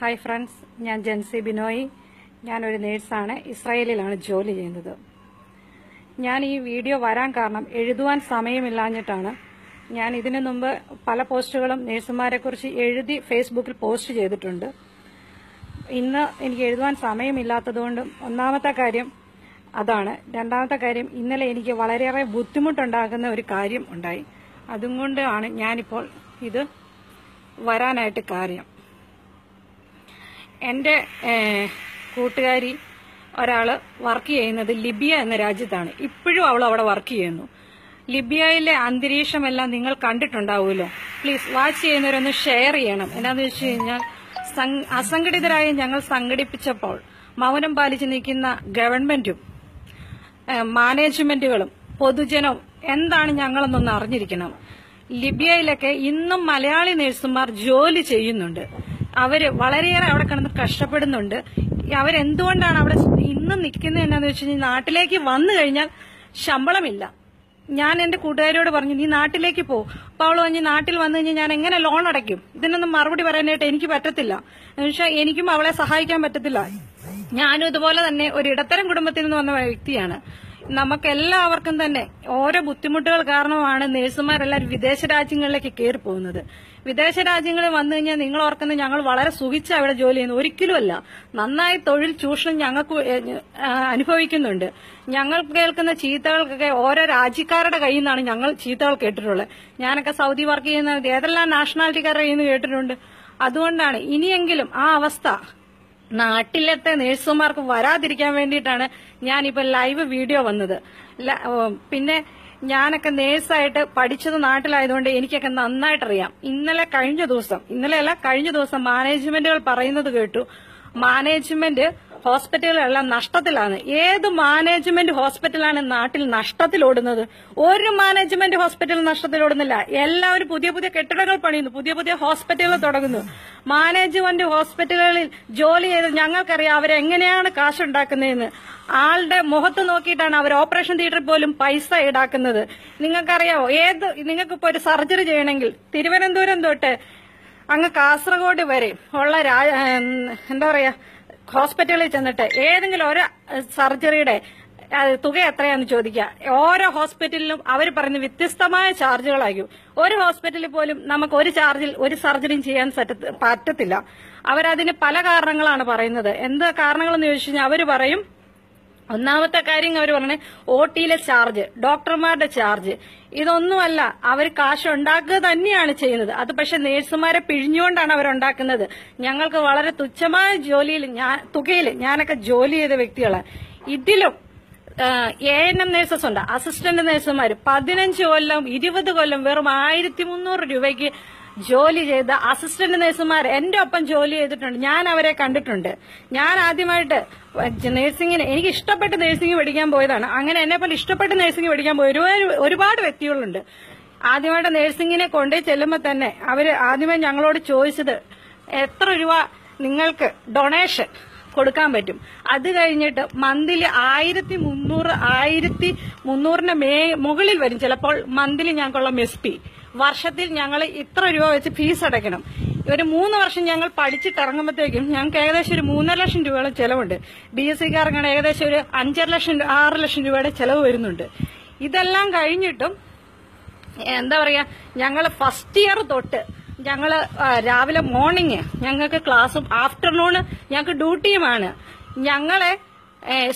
Hi friends ഞാൻ ജെൻസി ബിനോയ്. ഞാനൊരു നേഴ്സാണ്. ഇസ്രായേലിലാണ് ജോലി ചെയ്യുന്നത്. ഞാൻ ഈ വീഡിയോ വരാൻ കാരണം എഴുതുവാൻ സമയമില്ലാഞ്ഞിട്ടാണ്. ഞാൻ ഇതിനു മുമ്പ് പല പോസ്റ്റുകളും നേഴ്സുമാരെക്കുറിച്ച് എഴുതി ഫേസ്ബുക്കിൽ പോസ്റ്റ് ചെയ്തിട്ടുണ്ട്. ഇന്ന് എനിക്ക് എഴുതുവാൻ സമയമില്ലാത്തതുകൊണ്ടും ഒന്നാമത്തെ കാര്യം അതാണ്. രണ്ടാമത്തെ കാര്യം ഇന്നലെ എനിക്ക് വളരെയേറെ ബുദ്ധിമുട്ടുണ്ടാകുന്ന ഒരു കാര്യം ഉണ്ടായി. അതും കൊണ്ടാണ് ഞാനിപ്പോൾ ഇത് വരാനായിട്ട് കാര്യം. എന്റെ കൂട്ടുകാരി ഒരാൾ വർക്ക് ചെയ്യുന്നത് ലിബിയ എന്ന രാജ്യത്താണ്. ഇപ്പോഴും അവൾ അവിടെ വർക്ക് ചെയ്യുന്നു. ലിബിയയിലെ അന്തരീക്ഷമെല്ലാം നിങ്ങൾ കണ്ടിട്ടുണ്ടാവുമല്ലോ. പ്ലീസ് വാച്ച് ചെയ്യുന്നവരൊന്ന് ഷെയർ ചെയ്യണം. എന്താണെന്ന് വെച്ച് കഴിഞ്ഞാൽ അസംഘടിതരായി ഞങ്ങൾ സംഘടിപ്പിച്ചപ്പോൾ മൗനം പാലിച്ച് നിൽക്കുന്ന ഗവൺമെന്റും മാനേജ്മെന്റുകളും പൊതുജനവും എന്താണ് ഞങ്ങളെന്നൊന്ന് അറിഞ്ഞിരിക്കണം. ലിബിയയിലൊക്കെ ഇന്നും മലയാളി നഴ്സുമാർ ജോലി ചെയ്യുന്നുണ്ട്. അവർ വളരെയേറെ അവിടെ കിടന്ന് കഷ്ടപ്പെടുന്നുണ്ട്. അവരെന്തുകൊണ്ടാണ് അവിടെ ഇന്നും നിൽക്കുന്നത് എന്നാന്ന് വെച്ച് കഴിഞ്ഞാൽ നാട്ടിലേക്ക് വന്നു കഴിഞ്ഞാൽ ശമ്പളമില്ല. ഞാൻ എന്റെ കൂട്ടുകാരോട് പറഞ്ഞു നീ നാട്ടിലേക്ക് പോ. അപ്പൊ അവൾ പറഞ്ഞു നാട്ടിൽ വന്നു കഴിഞ്ഞാൽ ഞാൻ എങ്ങനെ ലോൺ അടയ്ക്കും? ഇതിനൊന്നും മറുപടി പറയാനായിട്ട് എനിക്ക് പറ്റത്തില്ല. എന്നുവെച്ചാൽ എനിക്കും അവളെ സഹായിക്കാൻ പറ്റത്തില്ല. ഞാനും ഇതുപോലെ തന്നെ ഒരു ഇടത്തരം കുടുംബത്തിൽ നിന്ന് വന്ന വ്യക്തിയാണ്. നമുക്ക് എല്ലാവർക്കും തന്നെ ഓരോ ബുദ്ധിമുട്ടുകൾ കാരണമാണ് നേഴ്സുമാരെല്ലാവരും വിദേശ രാജ്യങ്ങളിലേക്ക് കയറി പോകുന്നത് വിദേശ രാജ്യങ്ങളിൽ വന്നു കഴിഞ്ഞാൽ നിങ്ങൾ ഓർക്കുന്ന ഞങ്ങൾ വളരെ സുഖിച്ച് അവിടെ ജോലി ചെയ്യുന്നു. ഒരിക്കലുമല്ല. നന്നായി തൊഴിൽ ചൂഷണം ഞങ്ങൾക്ക് അനുഭവിക്കുന്നുണ്ട്. ഞങ്ങൾ കേൾക്കുന്ന ചീത്തകൾക്കൊക്കെ ഓരോ രാജ്യക്കാരുടെ കയ്യിൽ നിന്നാണ് ഞങ്ങൾ ചീത്തകൾ കേട്ടിട്ടുള്ളത്. ഞാനൊക്കെ സൗദി വർക്ക് ചെയ്യുന്ന ഏതെല്ലാം നാഷണാലിറ്റിക്കാരുടെ കയ്യിൽ നിന്ന് കേട്ടിട്ടുണ്ട്. അതുകൊണ്ടാണ് ഇനിയെങ്കിലും ആ അവസ്ഥ നാട്ടിലത്തെ നേഴ്സുമാർക്ക് വരാതിരിക്കാൻ വേണ്ടിയിട്ടാണ് ഞാനിപ്പോ ലൈവ് വീഡിയോ വന്നത്. പിന്നെ ഞാനൊക്കെ നേഴ്സായിട്ട് പഠിച്ചത് നാട്ടിലായതുകൊണ്ട് എനിക്കൊക്കെ നന്നായിട്ടറിയാം. ഇന്നലെ കഴിഞ്ഞ ദിവസം ഇന്നലെയല്ല കഴിഞ്ഞ ദിവസം മാനേജ്മെന്റുകൾ പറയുന്നത് കേട്ടു. മാനേജ്മെന്റ് ഹോസ്പിറ്റലുകളെല്ലാം നഷ്ടത്തിലാണ്. ഏത് മാനേജ്മെന്റ് ഹോസ്പിറ്റലാണ് നാട്ടിൽ നഷ്ടത്തിലോടുന്നത്? ഒരു മാനേജ്മെന്റ് ഹോസ്പിറ്റൽ നഷ്ടത്തിലോടുന്നില്ല. എല്ലാവരും പുതിയ പുതിയ കെട്ടിടങ്ങൾ പണിയുന്നു പുതിയ പുതിയ ഹോസ്പിറ്റലുകൾ തുടങ്ങുന്നു. മാനേജ്മെന്റ് ഹോസ്പിറ്റലുകളിൽ ജോലി ചെയ്ത് ഞങ്ങൾക്കറിയാം അവരെങ്ങനെയാണ് കാശുണ്ടാക്കുന്നതെന്ന്. ആളുടെ മുഖത്ത് നോക്കിയിട്ടാണ് അവർ ഓപ്പറേഷൻ തിയേറ്ററിൽ പോലും പൈസ ഈടാക്കുന്നത്. നിങ്ങൾക്കറിയാവോ ഏത് നിങ്ങൾക്കിപ്പോ ഒരു സർജറി ചെയ്യണമെങ്കിൽ തിരുവനന്തപുരം തൊട്ട് അങ്ങ് കാസർഗോഡ് വരെ ഉള്ള എന്താ പറയാ ഹോസ്പിറ്റലിൽ ചെന്നിട്ട് ഏതെങ്കിലും ഒരു സർജറിയുടെ തുക എത്രയാന്ന് ചോദിക്കുക. ഓരോ ഹോസ്പിറ്റലിലും അവർ പറയുന്ന വ്യത്യസ്തമായ ചാർജുകളായിരിക്കും. ഒരു ഹോസ്പിറ്റലിൽ പോലും നമുക്ക് ഒരു ചാർജിൽ ഒരു സർജറിയും ചെയ്യാൻ പറ്റത്തില്ല. അവരതിന് പല കാരണങ്ങളാണ് പറയുന്നത്. എന്താ കാരണങ്ങളെന്ന് ചോദിച്ചു കഴിഞ്ഞാൽ അവർ പറയും ഒന്നാമത്തെ കാര്യം അവർ പറഞ്ഞ ഒ ടിയിലെ ചാർജ് ഡോക്ടർമാരുടെ ചാർജ്. ഇതൊന്നുമല്ല അവർ കാശ് ഉണ്ടാക്കുക തന്നെയാണ് ചെയ്യുന്നത്. അത് പക്ഷെ നേഴ്സുമാരെ പിഴിഞ്ഞുകൊണ്ടാണ് അവരുണ്ടാക്കുന്നത്. ഞങ്ങൾക്ക് വളരെ തുച്ഛമായ ജോലിയിൽ ഞാൻ തുകയിൽ ഞാനൊക്കെ ജോലി ചെയ്ത വ്യക്തികളാണ്. ഇതിലും എ എൻ എം നേഴ്സസ് ഉണ്ട് അസിസ്റ്റന്റ് നേഴ്സുമാർ പതിനഞ്ച് കൊല്ലം ഇരുപത് കൊല്ലം വെറും ആയിരത്തി മുന്നൂറ് രൂപയ്ക്ക് ജോലി ചെയ്ത അസിസ്റ്റന്റ് നഴ്സുമാർ എന്റെ ഒപ്പം ജോലി ചെയ്തിട്ടുണ്ട്. ഞാൻ അവരെ കണ്ടിട്ടുണ്ട്. ഞാൻ ആദ്യമായിട്ട് നഴ്സിംഗിന് എനിക്ക് ഇഷ്ടപ്പെട്ട് നഴ്സിംഗ് പഠിക്കാൻ പോയതാണ്. അങ്ങനെ എന്നെ പോലെ ഇഷ്ടപ്പെട്ട് നഴ്സിംഗ് പഠിക്കാൻ പോയ ഒരുപാട് വ്യക്തികളുണ്ട്. ആദ്യമായിട്ട് നഴ്സിംഗിനെ കൊണ്ടേ ചെല്ലുമ്പോൾ തന്നെ അവർ ആദ്യമേ ഞങ്ങളോട് ചോദിച്ചത് എത്ര രൂപ നിങ്ങൾക്ക് ഡൊണേഷൻ കൊടുക്കാൻ പറ്റും? അത് കഴിഞ്ഞിട്ട് മന്തിൽ ആയിരത്തി മുന്നൂറ് ആയിരത്തി മുന്നൂറിന്റെ മേ മുകളിൽ വരും. ചിലപ്പോൾ മന്തിൽ ഞങ്ങൾക്കുള്ള മെസ്പി വർഷത്തിൽ ഞങ്ങൾ ഇത്ര രൂപ വെച്ച് ഫീസ് അടയ്ക്കണം. ഒരു മൂന്ന് വർഷം ഞങ്ങൾ പഠിച്ചിട്ടിറങ്ങുമ്പോഴത്തേക്കും ഞങ്ങൾക്ക് ഏകദേശം ഒരു മൂന്നര ലക്ഷം രൂപയുടെ ചിലവുണ്ട്. ബി എസ് ഏകദേശം ഒരു അഞ്ചര ലക്ഷം ആറ് ലക്ഷം രൂപയുടെ ചെലവ് വരുന്നുണ്ട്. ഇതെല്ലാം കഴിഞ്ഞിട്ടും എന്താ പറയുക ഞങ്ങൾ ഫസ്റ്റ് ഇയർ തൊട്ട് ഞങ്ങൾ രാവിലെ മോർണിംഗ് ഞങ്ങൾക്ക് ക്ലാസ്സും ആഫ്റ്റർനൂണ് ഞങ്ങൾക്ക് ഡ്യൂട്ടിയുമാണ് ഞങ്ങളെ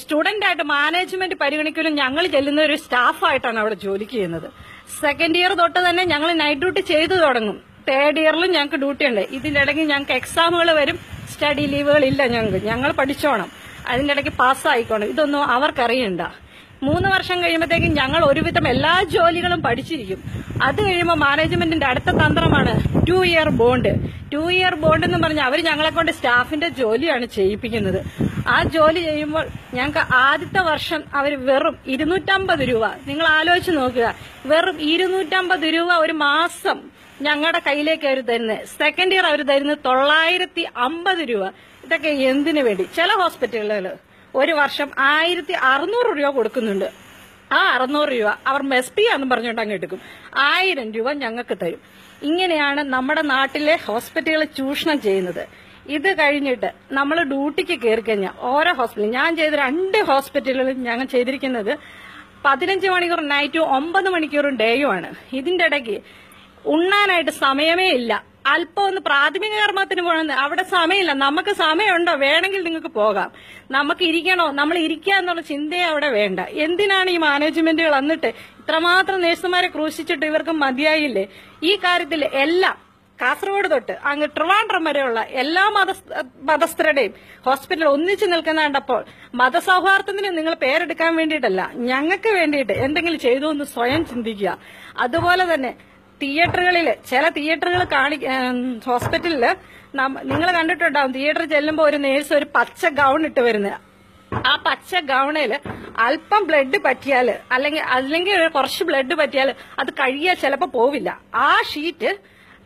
സ്റ്റുഡന്റ് ആയിട്ട് മാനേജ്മെന്റ് പരിഗണിക്കലും ഞങ്ങൾ ചെല്ലുന്ന ഒരു സ്റ്റാഫായിട്ടാണ് അവിടെ ജോലിക്ക് ചെയ്യുന്നത്. സെക്കൻഡ് ഇയർ തൊട്ട് തന്നെ ഞങ്ങൾ നൈറ്റ് ഡ്യൂട്ടി ചെയ്തു തുടങ്ങും. തേർഡ് ഇയറിലും ഞങ്ങൾക്ക് ഡ്യൂട്ടി ഉണ്ട്. ഇതിന്റെ ഇടയ്ക്ക് ഞങ്ങൾക്ക് എക്സാമുകൾ വരും. സ്റ്റഡി ലീവുകൾ ഇല്ല ഞങ്ങൾക്ക് ഞങ്ങൾ പഠിച്ചോണം. അതിന്റെ ഇടയ്ക്ക് പാസ്സായിക്കോണം ഇതൊന്നും അവർക്കറിയണ്ട. മൂന്ന് വർഷം കഴിയുമ്പോഴത്തേക്കും ഞങ്ങൾ ഒരുവിധം എല്ലാ ജോലികളും പഠിച്ചിരിക്കും. അത് കഴിയുമ്പോൾ മാനേജ്മെന്റിന്റെ അടുത്ത തന്ത്രമാണ് two year bond two year bond എന്ന് പറഞ്ഞാൽ അവർ ഞങ്ങളെ കൊണ്ട് സ്റ്റാഫിന്റെ ജോലിയാണ് ചെയ്യിപ്പിക്കുന്നത്. ആ ജോലി ചെയ്യുമ്പോൾ ഞങ്ങൾക്ക് ആദ്യത്തെ വർഷം അവർ വെറും ഇരുന്നൂറ്റമ്പത് രൂപ. നിങ്ങൾ ആലോചിച്ച് നോക്കുക. വെറും ഇരുന്നൂറ്റമ്പത് രൂപ ഒരു മാസം ഞങ്ങളുടെ കയ്യിലേക്ക് അവർ തരുന്നത്. സെക്കൻഡ് ഇയർ അവർ തരുന്നത് തൊള്ളായിരത്തി അമ്പത് രൂപ. ഇതൊക്കെ എന്തിനു വേണ്ടി? ചില ഹോസ്പിറ്റലുകൾ ഒരു വർഷം ആയിരത്തി അറുന്നൂറ് രൂപ കൊടുക്കുന്നുണ്ട്. ആ അറുന്നൂറ് രൂപ അവർ മെസ്പി ആണെന്ന് പറഞ്ഞുകൊണ്ട് അങ്ങ് എടുക്കും. ആയിരം രൂപ ഞങ്ങൾക്ക് തരും. ഇങ്ങനെയാണ് നമ്മുടെ നാട്ടിലെ ഹോസ്പിറ്റലുകൾ ചൂഷണം ചെയ്യുന്നത്. ഇത് കഴിഞ്ഞിട്ട് നമ്മൾ ഡ്യൂട്ടിക്ക് കയറി കഴിഞ്ഞാൽ ഓരോ ഹോസ്പിറ്റലും ഞാൻ ചെയ്ത രണ്ട് ഹോസ്പിറ്റലുകളിൽ ഞങ്ങൾ ചെയ്തിരിക്കുന്നത് പതിനഞ്ച് മണിക്കൂർ നൈറ്റും ഒമ്പത് മണിക്കൂറും ഡേയുമാണ് ഇതിന്റെ ഇടയ്ക്ക് ഉണ്ണാനായിട്ട് സമയമേ ഇല്ല. അല്പം ഒന്ന് പ്രാഥമിക കർമ്മത്തിന് പോകണമെന്ന് അവിടെ സമയമില്ല. നമുക്ക് സമയമുണ്ടോ? വേണമെങ്കിൽ നിങ്ങൾക്ക് പോകാം. നമുക്ക് ഇരിക്കണോ? നമ്മൾ ഇരിക്കുക എന്നുള്ള ചിന്തയെ അവിടെ വേണ്ട. എന്തിനാണ് ഈ മാനേജ്മെന്റുകൾ എന്നിട്ട് ഇത്രമാത്രം നേഴ്സുമാരെ ക്രൂശിച്ചിട്ട് ഇവർക്ക് മതിയായില്ലേ? ഈ കാര്യത്തിൽ എല്ലാം കാസർഗോഡ് തൊട്ട് അങ്ങ് ട്രിവാൻഡ്രം വരെയുള്ള എല്ലാ മത മതസ്ഥരുടെയും ഹോസ്പിറ്റൽ ഒന്നിച്ചു നിൽക്കുന്ന കണ്ടപ്പോൾ മതസൗഹാർദ്ദത്തിന് നിങ്ങൾ പേരെടുക്കാൻ വേണ്ടിയിട്ടല്ല ഞങ്ങൾക്ക് വേണ്ടിയിട്ട് എന്തെങ്കിലും ചെയ്തു എന്ന് സ്വയം ചിന്തിക്കുക. അതുപോലെ തന്നെ തിയേറ്ററുകളിൽ ചില തിയേറ്ററുകൾ കാണി ഹോസ്പിറ്റലിൽ നിങ്ങൾ കണ്ടിട്ടുണ്ടാവും തിയേറ്ററിൽ ചെല്ലുമ്പോൾ ഒരു നേഴ്സ് ഒരു പച്ച ഗൗൺ ഇട്ട് വരുന്നത് ആ പച്ച ഗൗണിൽ അല്പം ബ്ലഡ് പറ്റിയാൽ അല്ലെങ്കിൽ അല്ലെങ്കിൽ കുറച്ച് ബ്ലഡ് പറ്റിയാൽ അത് കഴുകിയാൽ ചിലപ്പോൾ പോവില്ല. ആ ഷീറ്റ്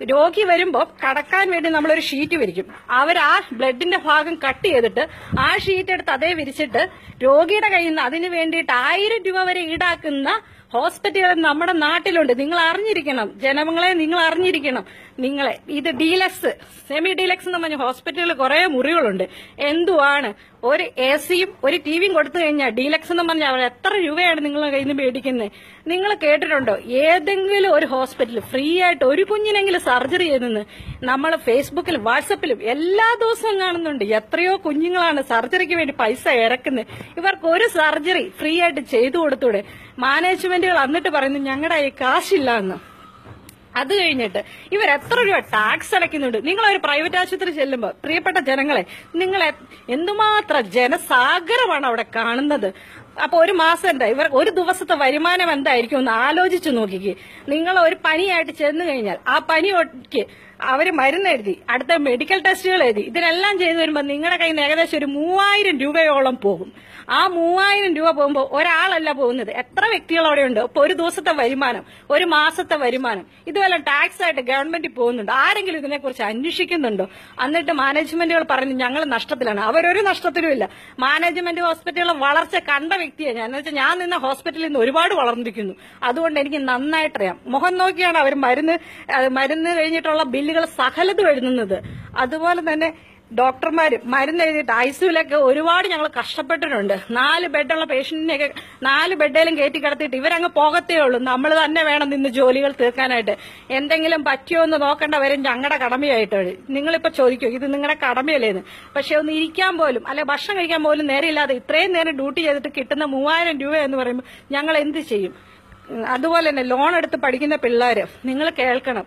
രോഗി വരുമ്പോൾ കടക്കാൻ വേണ്ടി നമ്മളൊരു ഷീറ്റ് വിരിക്കും. അവർ ആ ബ്ലഡിന്റെ ഭാഗം കട്ട് ചെയ്തിട്ട് ആ ഷീറ്റ് എടുത്ത് അതേ വിരിച്ചിട്ട് രോഗിയുടെ കയ്യിൽ നിന്ന് അതിന് വേണ്ടിയിട്ട് ആയിരം രൂപ വരെ ഈടാക്കുന്ന ഹോസ്പിറ്റലുകൾ നമ്മുടെ നാട്ടിലുണ്ട്. നിങ്ങൾ അറിഞ്ഞിരിക്കണം. ജനങ്ങളെ നിങ്ങൾ അറിഞ്ഞിരിക്കണം. നിങ്ങളെ. ഇത് ഡീലക്സ് സെമി ഡീലക്സ് എന്ന് പറഞ്ഞ ഹോസ്പിറ്റലിൽ കുറെ മുറികളുണ്ട്. എന്തുവാണ്? ഒരു എ സിയും ഒരു ടി വിയും കൊടുത്തു കഴിഞ്ഞാൽ ഡീലക്സ് എന്ന് പറഞ്ഞാൽ എത്ര രൂപയാണ് നിങ്ങളുടെ കയ്യിൽ നിന്ന് മേടിക്കുന്നത്? നിങ്ങൾ കേട്ടിട്ടുണ്ടോ? ഏതെങ്കിലും ഒരു ഹോസ്പിറ്റൽ ഫ്രീ ആയിട്ട് ഒരു കുഞ്ഞിനെങ്കിലും സർജറി ചെയ്തെന്ന് നമ്മൾ ഫേസ്ബുക്കിലും വാട്സപ്പിലും എല്ലാ ദിവസവും കാണുന്നുണ്ട്. എത്രയോ കുഞ്ഞുങ്ങളാണ് സർജറിക്ക് വേണ്ടി പൈസ ഇറക്കുന്നത്. ഇവർക്ക് ഒരു സർജറി ഫ്രീ ആയിട്ട് ചെയ്തു കൊടുത്തൂടെ? മാനേജ്മെന്റുകൾ എന്നിട്ട് പറയുന്നു ഞങ്ങളുടെ കയ്യിൽ കാശില്ല എന്ന് അത് കഴിഞ്ഞിട്ട് ഇവർ എത്ര രൂപ ടാക്സ് അടയ്ക്കുന്നുണ്ട്. നിങ്ങൾ ഒരു പ്രൈവറ്റ് ആശുപത്രി ചെല്ലുമ്പോൾ പ്രിയപ്പെട്ട ജനങ്ങളെ നിങ്ങൾ എന്തുമാത്രം ജനസാഗരമാണ് അവിടെ കാണുന്നത്? അപ്പൊ ഒരു മാസം എന്താ ഇവർ ഒരു ദിവസത്തെ വരുമാനം എന്തായിരിക്കും? ഒന്ന് ആലോചിച്ചു നോക്കിക്കേ. നിങ്ങൾ ഒരു പനിയായിട്ട് ചെന്നു കഴിഞ്ഞാൽ ആ പനിക്ക് അവർ മരുന്ന് എഴുതി അടുത്ത മെഡിക്കൽ ടെസ്റ്റുകൾ എഴുതി. ഇതിനെല്ലാം ചെയ്തു വരുമ്പോൾ നിങ്ങളുടെ കയ്യിൽ നിന്ന് ഏകദേശം ഒരു മൂവായിരം രൂപയോളം പോകും. ആ മൂവായിരം രൂപ പോകുമ്പോൾ ഒരാളല്ല പോകുന്നത്. എത്ര വ്യക്തികൾ അവിടെ ഉണ്ട് ഇപ്പോൾ ഒരു ദിവസത്തെ വരുമാനം ഒരു മാസത്തെ വരുമാനം. ഇതുപോലെ ടാക്സ് ആയിട്ട് ഗവൺമെന്റ് പോകുന്നുണ്ട്. ആരെങ്കിലും ഇതിനെക്കുറിച്ച് അന്വേഷിക്കുന്നുണ്ടോ? എന്നിട്ട് മാനേജ്മെന്റുകൾ പറഞ്ഞു ഞങ്ങൾ നഷ്ടത്തിലാണ്. അവരൊരു നഷ്ടത്തിലും ഇല്ല. മാനേജ്മെന്റ് ഹോസ്പിറ്റലിലെ വളർച്ച കണ്ട വ്യക്തിയാണ് ഞാൻ. എന്ന് വെച്ചാൽ ഞാൻ നിന്ന ഹോസ്പിറ്റലിൽ നിന്ന് ഒരുപാട് വളർന്നിരിക്കുന്നു. അതുകൊണ്ട് എനിക്ക് നന്നായിട്ടറിയാം. മുഖം നോക്കിയാണ് അവർ മരുന്ന് മരുന്ന് കഴിഞ്ഞിട്ടുള്ള ബില്ലുകൾ സകലതും എഴുതുന്നത്. അതുപോലെ തന്നെ ഡോക്ടർമാർ മരുന്ന് എഴുതിയിട്ട് ഐസിയുലൊക്കെ ഒരുപാട് ഞങ്ങൾ കഷ്ടപ്പെട്ടിട്ടുണ്ട്. നാല് ബെഡുള്ള പേഷ്യന്റിനെയൊക്കെ നാല് ബെഡേലും കയറ്റി കിടത്തിയിട്ട് ഇവരങ്ങ് പോകത്തേ ഉള്ളൂ. നമ്മൾ തന്നെ വേണം നിന്ന് ജോലികൾ തീർക്കാനായിട്ട്. എന്തെങ്കിലും പറ്റിയോ എന്ന് നോക്കേണ്ട വരും ഞങ്ങളുടെ കടമയായിട്ട് നിങ്ങളിപ്പോ ചോദിക്കും ഇത് നിങ്ങളുടെ കടമയല്ലേന്ന്. പക്ഷെ ഒന്ന് ഇരിക്കാൻ പോലും അല്ലെ ഭക്ഷണം കഴിക്കാൻ പോലും നേരെയില്ലാതെ ഇത്രയും നേരം ഡ്യൂട്ടി ചെയ്തിട്ട് കിട്ടുന്ന മൂവായിരം രൂപ എന്ന് പറയുമ്പോൾ ഞങ്ങൾ എന്ത് ചെയ്യും? അതുപോലെ തന്നെ ലോൺ എടുത്ത് പഠിക്കുന്ന പിള്ളേര് നിങ്ങൾ കേൾക്കണം.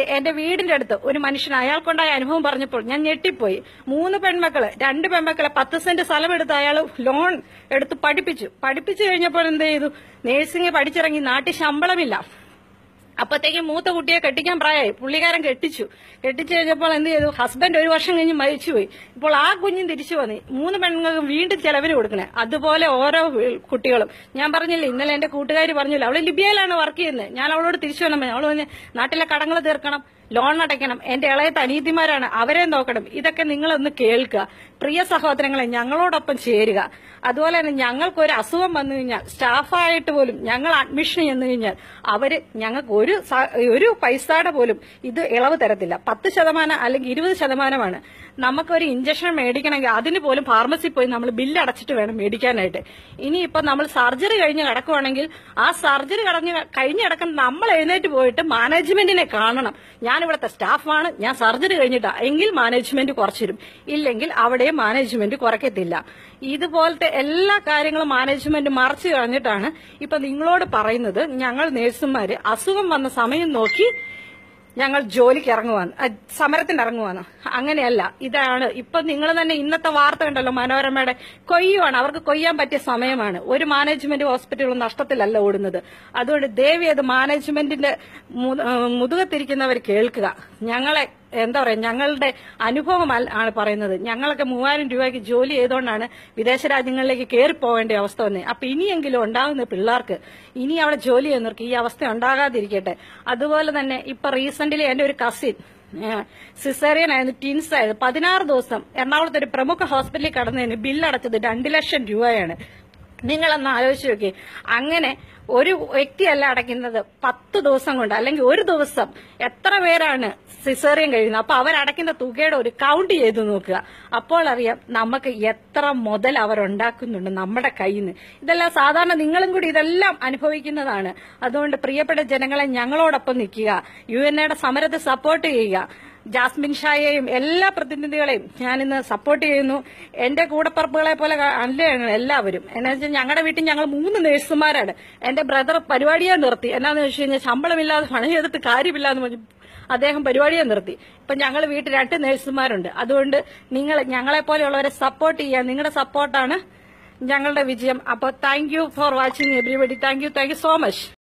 എന്റെ വീടിന്റെ അടുത്ത് ഒരു മനുഷ്യൻ അയാൾക്കുണ്ടായ അനുഭവം പറഞ്ഞപ്പോൾ ഞാൻ ഞെട്ടിപ്പോയി. മൂന്ന് പെൺമക്കൾ രണ്ട് പെൺമക്കളെ പത്ത് സെന്റ് സ്ഥലം എടുത്ത് അയാൾ ലോൺ എടുത്ത് പഠിപ്പിച്ചു. പഠിപ്പിച്ചു കഴിഞ്ഞപ്പോൾ എന്ത് ചെയ്തു? നേഴ്സിംഗ് പഠിച്ചിറങ്ങി നാട്ടിൽ ശമ്പളമില്ല. അപ്പത്തേക്കും മൂത്ത കുട്ടിയെ കെട്ടിക്കാൻ പ്രായമായി പുള്ളിക്കാരൻ കെട്ടിച്ചു. കെട്ടിച്ചു കഴിഞ്ഞപ്പോൾ എന്ത് ചെയ്തു? ഹസ്ബൻഡ് ഒരു വർഷം കഴിഞ്ഞ് മരിച്ചുപോയി. ഇപ്പോൾ ആ കുഞ്ഞും തിരിച്ചു വന്നി. മൂന്ന് പെണ്ണുങ്ങൾക്കും വീണ്ടും ചെലവിന് കൊടുക്കണേ. അതുപോലെ ഓരോ കുട്ടികളും. ഞാൻ പറഞ്ഞില്ലേ ഇന്നലെ എന്റെ കൂട്ടുകാരി പറഞ്ഞില്ല അവൾ ലിബിയയിലാണ് വർക്ക് ചെയ്യുന്നത് ഞാൻ അവളോട് തിരിച്ചു വന്നു അവൾ പറഞ്ഞ് നാട്ടിലെ കടങ്ങൾ തീർക്കണം ലോൺ അടയ്ക്കണം. എന്റെ ഇളയത്ത് അനീതിമാരാണ് അവരെ നോക്കണം. ഇതൊക്കെ നിങ്ങളൊന്ന് കേൾക്കുക. പ്രിയ സഹോദരങ്ങളെ ഞങ്ങളോടൊപ്പം ചേരുക. അതുപോലെ തന്നെ ഞങ്ങൾക്ക് ഒരു അസുഖം വന്നു കഴിഞ്ഞാൽ സ്റ്റാഫായിട്ട് പോലും ഞങ്ങൾ അഡ്മിഷൻ ചെന്നു കഴിഞ്ഞാൽ അവർ ഞങ്ങൾക്ക് ഒരു ഒരു പൈസയുടെ പോലും ഇത് ഇളവ് തരത്തില്ല. പത്ത് ശതമാനം അല്ലെങ്കിൽ ഇരുപത് ശതമാനമാണ്. നമുക്കൊരു ഇഞ്ചക്ഷൻ മേടിക്കണമെങ്കിൽ അതിന് പോലും ഫാർമസി പോയി നമ്മൾ ബില്ല് അടച്ചിട്ട് വേണം മേടിക്കാനായിട്ട്. ഇനിയിപ്പോൾ നമ്മൾ സർജറി കഴിഞ്ഞ് കിടക്കുവാണെങ്കിൽ ആ സർജറി കടഞ്ഞ് കഴിഞ്ഞ് നമ്മൾ എഴുന്നേറ്റ് പോയിട്ട് മാനേജ്മെന്റിനെ കാണണം. ഞാൻ ഇവിടുത്തെ സ്റ്റാഫാണ് ഞാൻ സർജറി കഴിഞ്ഞിട്ടാ. എങ്കിൽ മാനേജ്മെന്റ് കുറച്ചിരും. ഇല്ലെങ്കിൽ അവിടെ മാനേജ്മെന്റ് കുറയ്ക്കത്തില്ല. ഇതുപോലത്തെ എല്ലാ കാര്യങ്ങളും മാനേജ്മെന്റ് മറച്ചു കളഞ്ഞിട്ടാണ് ഇപ്പൊ നിങ്ങളോട് പറയുന്നത് ഞങ്ങൾ നേഴ്സുമാര് അസുഖം വന്ന സമയം നോക്കി ഞങ്ങൾ ജോലിക്ക് ഇറങ്ങുവാന്ന് സമരത്തിന് ഇറങ്ങുവാന്ന് അങ്ങനെയല്ല ഇതാണ്. ഇപ്പൊ നിങ്ങൾ തന്നെ ഇന്നത്തെ വാർത്ത കണ്ടല്ലോ മനോരമയുടെ. കൊയ്യുവാണ് അവർക്ക് കൊയ്യാൻ പറ്റിയ സമയമാണ്. ഒരു മാനേജ്മെന്റ് ഹോസ്പിറ്റലും നഷ്ടത്തിലല്ല ഓടുന്നത്. അതുകൊണ്ട് ദേവി അത് മാനേജ്മെന്റിന്റെ മുതുകത്തിരിക്കുന്നവർ കേൾക്കുക. ഞങ്ങളെ എന്താ പറയാ ഞങ്ങളുടെ അനുഭവം ആണ് പറയുന്നത്. ഞങ്ങളൊക്കെ മൂവായിരം രൂപയ്ക്ക് ജോലി ചെയ്തുകൊണ്ടാണ് വിദേശ രാജ്യങ്ങളിലേക്ക് കയറി പോകേണ്ട അവസ്ഥ വന്നത് അപ്പൊ ഇനിയെങ്കിലും ഉണ്ടാകുന്ന പിള്ളേർക്ക് ഇനി അവിടെ ജോലി ചെയ്യുന്നവർക്ക് ഈ അവസ്ഥ ഉണ്ടാകാതിരിക്കട്ടെ. അതുപോലെ തന്നെ ഇപ്പൊ റീസെന്റ്ലി എന്റെ ഒരു കസിൻ സിസേറിയൻ ആയിരുന്നു ടിൻസ് ആയിരുന്നു. പതിനാറ് ദിവസം എറണാകുളത്ത് ഒരു പ്രമുഖ ഹോസ്പിറ്റലിൽ കടന്നതിന് ബില്ലടച്ചത് രണ്ട് ലക്ഷം രൂപയാണ്. നിങ്ങളൊന്ന് ആലോചിച്ച് നോക്കി അങ്ങനെ ഒരു വ്യക്തിയല്ല അടയ്ക്കുന്നത് പത്ത് ദിവസം കൊണ്ട് അല്ലെങ്കിൽ ഒരു ദിവസം എത്ര പേരാണ് സിസേറിയൻ കഴിയുന്നത് അപ്പൊ അവരടയ്ക്കുന്ന തുകയുടെ ഒരു കൗണ്ട് ചെയ്ത് നോക്കുക. അപ്പോൾ അറിയാം നമുക്ക് എത്ര മുതൽ അവരുണ്ടാക്കുന്നുണ്ട് നമ്മുടെ കയ്യിൽ നിന്ന് ഇതെല്ലാം സാധാരണ നിങ്ങളും കൂടി ഇതെല്ലാം അനുഭവിക്കുന്നതാണ്. അതുകൊണ്ട് പ്രിയപ്പെട്ട ജനങ്ങളെ ഞങ്ങളോടൊപ്പം നിൽക്കുക. യു എൻ സമരത്തെ സപ്പോർട്ട് ചെയ്യുക. ജാസ്മിൻ ഷായെയും എല്ലാ പ്രതിനിധികളെയും ഞാൻ ഇന്ന് സപ്പോർട്ട് ചെയ്യുന്നു. എന്റെ കൂടപ്പറപ്പുകളെ പോലെ അല്ല ഞങ്ങൾ എല്ലാവരും? എന്നാ വെച്ചാൽ ഞങ്ങളുടെ വീട്ടിൽ ഞങ്ങൾ മൂന്ന് നേഴ്സുമാരാണ് എന്റെ ബ്രദർ പരിപാടിയെ നിർത്തി. എന്നാന്ന് വെച്ച് കഴിഞ്ഞാൽ ശമ്പളമില്ലാതെ പണി ചെയ്തിട്ട് കാര്യമില്ലാന്ന് പറഞ്ഞു അദ്ദേഹം പരിപാടിയെ നിർത്തി. ഇപ്പൊ ഞങ്ങൾ വീട്ടിൽ രണ്ട് നേഴ്സുമാരുണ്ട് അതുകൊണ്ട് നിങ്ങൾ ഞങ്ങളെ പോലെയുള്ളവരെ സപ്പോർട്ട് ചെയ്യുക നിങ്ങളുടെ സപ്പോർട്ടാണ് ഞങ്ങളുടെ വിജയം. അപ്പോൾ thank for watching everybody thank you so much